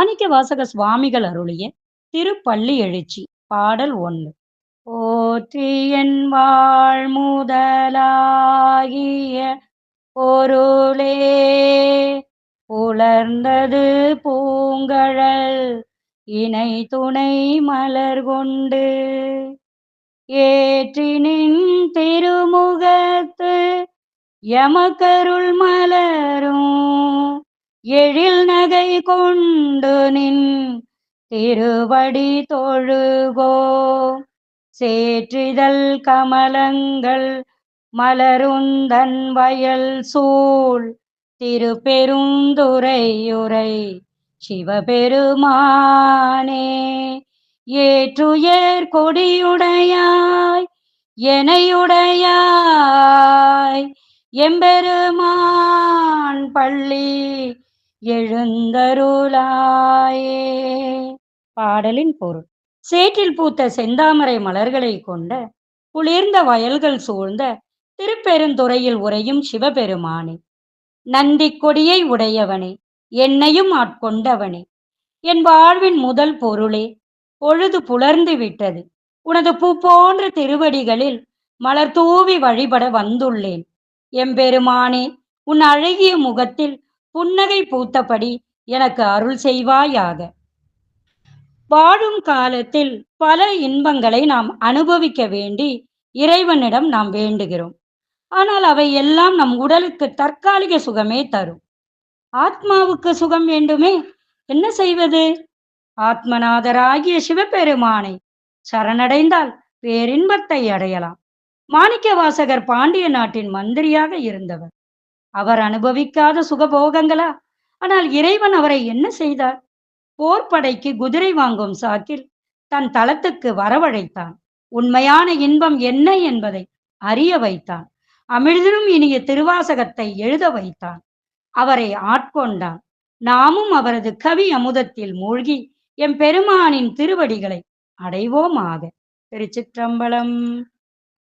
மாணிக்க வாசக சுவாமிகள் அருளிய திருப்பள்ளி எழுச்சி பாடல் ஒன்று. போற்றியன் வாழ் முதலாகிய பொருளே புலர்ந்தது பூங்கழல் இணை துணை மலர் கொண்டு ஏற்றினின் திருமுகத்து யமக்கருள் மலரும் எழில் கொண்டு நின் திருவடி தொழுகோ சேற்றிதழ் கமலங்கள் மலருந்தன் வயல் சூழ். திருப்பெருந்துரையுரை சிவபெருமானே ஏற்றுயர் கொடியுடையாய் எனையுடையாய் எம்பெருமான் பள்ளி எழுந்தருளாயே. பாடலின் பொருள். சேற்றில் பூத்த செந்தாமரை மலர்களை கொண்ட குளிர்ந்த வயல்கள் சூழ்ந்த திருப்பெருந்துறையில் உறையும் சிவபெருமானே. நந்தி கொடியை உடையவனே என்னையும் ஆட்கொண்டவனே. என் வாழ்வின் முதல் பொருளே பொழுது புலர்ந்து விட்டது. உனது பூ போன்ற திருவடிகளில் மலர் தூவி வழிபட வந்துள்ளேன். எம்பெருமானே உன் அழகிய முகத்தில் புன்னகை பூத்தபடி எனக்கு அருள் செய்வாயாக. வாழும் காலத்தில் பல இன்பங்களை நாம் அனுபவிக்க வேண்டி இறைவனிடம் நாம் வேண்டுகிறோம். ஆனால் அவை எல்லாம் நம் உடலுக்கு தற்காலிக சுகமே தரும். ஆத்மாவுக்கு சுகம் வேண்டுமே? என்ன செய்வது? ஆத்மநாதராகிய சிவபெருமானை சரணடைந்தால் பேரின்பத்தை அடையலாம். மாணிக்க வாசகர் பாண்டிய நாட்டின் மந்திரியாக இருந்தவர். அவர் அனுபவிக்காத சுகபோகங்களா? ஆனால் இறைவன் அவரை என்ன செய்தார்? போர்ப்படைக்கு குதிரை வாங்கும் சாக்கில் தன் தளத்துக்கு வரவழைத்தான். உண்மையான இன்பம் என்ன என்பதை அறிய வைத்தான். அமிழ்திலும் இனிய திருவாசகத்தை எழுத வைத்தான். அவரை ஆட்கொண்டான். நாமும் அவரது கவி அமுதத்தில் மூழ்கி எம் பெருமானின் திருவடிகளை அடைவோமாக. திருச்சிற்றம்பலம்.